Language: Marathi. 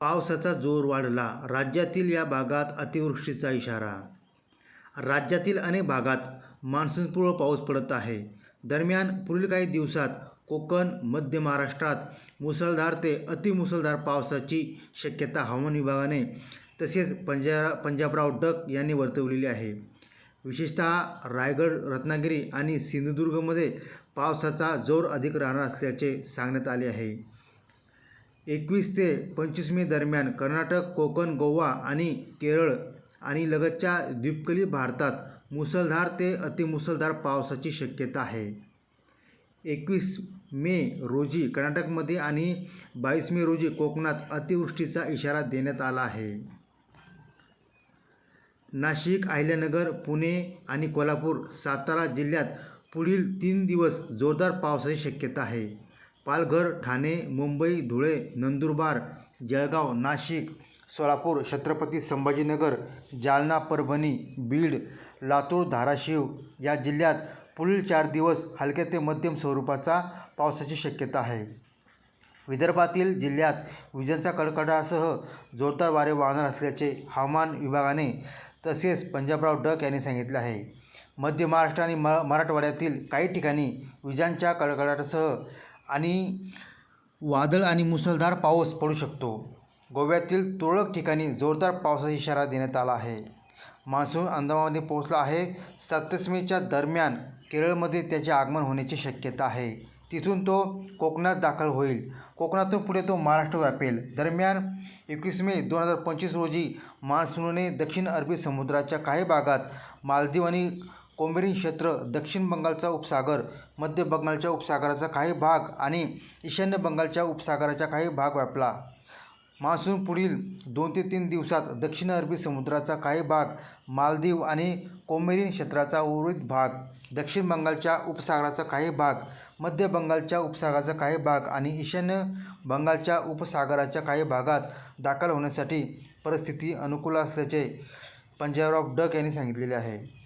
पावसाचा जोर वाढला. राज्यातील या भागात अतिवृष्टीचा इशारा. राज्यातील अनेक भागात मान्सूनपूर्व पाऊस पडत आहे. दरम्यान पुढील काही दिवसात कोकण मध्य महाराष्ट्रात मुसळधार ते अतिमुसळधार पावसाची शक्यता हवामान विभागाने तसेच पंजा पंजाबराव डक यांनी वर्तवलेली आहे. विशेषतः रायगड रत्नागिरी आणि सिंधुदुर्गमध्ये पावसाचा जोर अधिक राहणार असल्याचे सांगण्यात आले आहे. एकवीस ते पंचवीस मे दरम्यान कर्नाटक कोकण गोवा आणि केरळ आणि लगतच्या द्वीपकली भारतात मुसळधार ते अतिमुसळधार पावसाची शक्यता आहे. एकवीस मे रोजी कर्नाटकमध्ये आणि बावीस मे रोजी कोकणात अतिवृष्टीचा इशारा देण्यात आला आहे. नाशिक अहिल्यानगर पुणे आणि कोल्हापूर सातारा जिल्ह्यात पुढील तीन दिवस जोरदार पावसाची शक्यता आहे. पालघर ठाणे मुंबई धुळे नंदुरबार जळगाव नाशिक सोलापूर छत्रपती संभाजीनगर जालना परभणी बीड लातूर धाराशिव या जिल्ह्यात पुढील चार दिवस हलक्या ते मध्यम स्वरूपाचा पावसाची शक्यता आहे. विदर्भातील जिल्ह्यात विजांचा कडकडासह जोरदार वारे वाहणार असल्याचे हवामान विभागाने तसेच पंजाबराव डक यांनी सांगितले आहे. मध्य महाराष्ट्र आणि म मराठवाड्यातील काही ठिकाणी विजांच्या कडकडाटासह आणि वादळ आणि मुसळधार पाऊस पडू शकतो. गोव्यातील तुरळक ठिकाणी जोरदार पावसाचा इशारा देण्यात आला आहे. मान्सून अंदमानमध्ये पोहोचला आहे. सत्तावीस मेच्या दरम्यान केरळमध्ये त्याचे आगमन होण्याची शक्यता आहे. तिथून तो कोकणात दाखल होईल. कोकणातून पुढे तो महाराष्ट्र व्यापेल. दरम्यान एकवीस मे दोन हजार पंचवीस रोजी मान्सूनने दक्षिण अरबी समुद्राच्या काही भागात मालदीव आणि कोमेरीन क्षेत्र दक्षिण बंगालचा उपसागर मध्य बंगालच्या उपसागराचा काही भाग आणि ईशान्य बंगालच्या उपसागराचा काही भाग व्यापला. मान्सून पुढील दोन ते तीन दिवसात दक्षिण अरबी समुद्राचा काही भाग मालदीव आणि कोमेरिन क्षेत्राचा उर्वरित भाग दक्षिण बंगालच्या उपसागराचा काही भाग मध्य बंगालच्या उपसागराचा काही भाग आणि ईशान्य बंगालच्या उपसागराच्या काही भागात दाखल होण्यासाठी परिस्थिती अनुकूल असल्याचे पंजाबराव डक यांनी सांगितलेले आहे.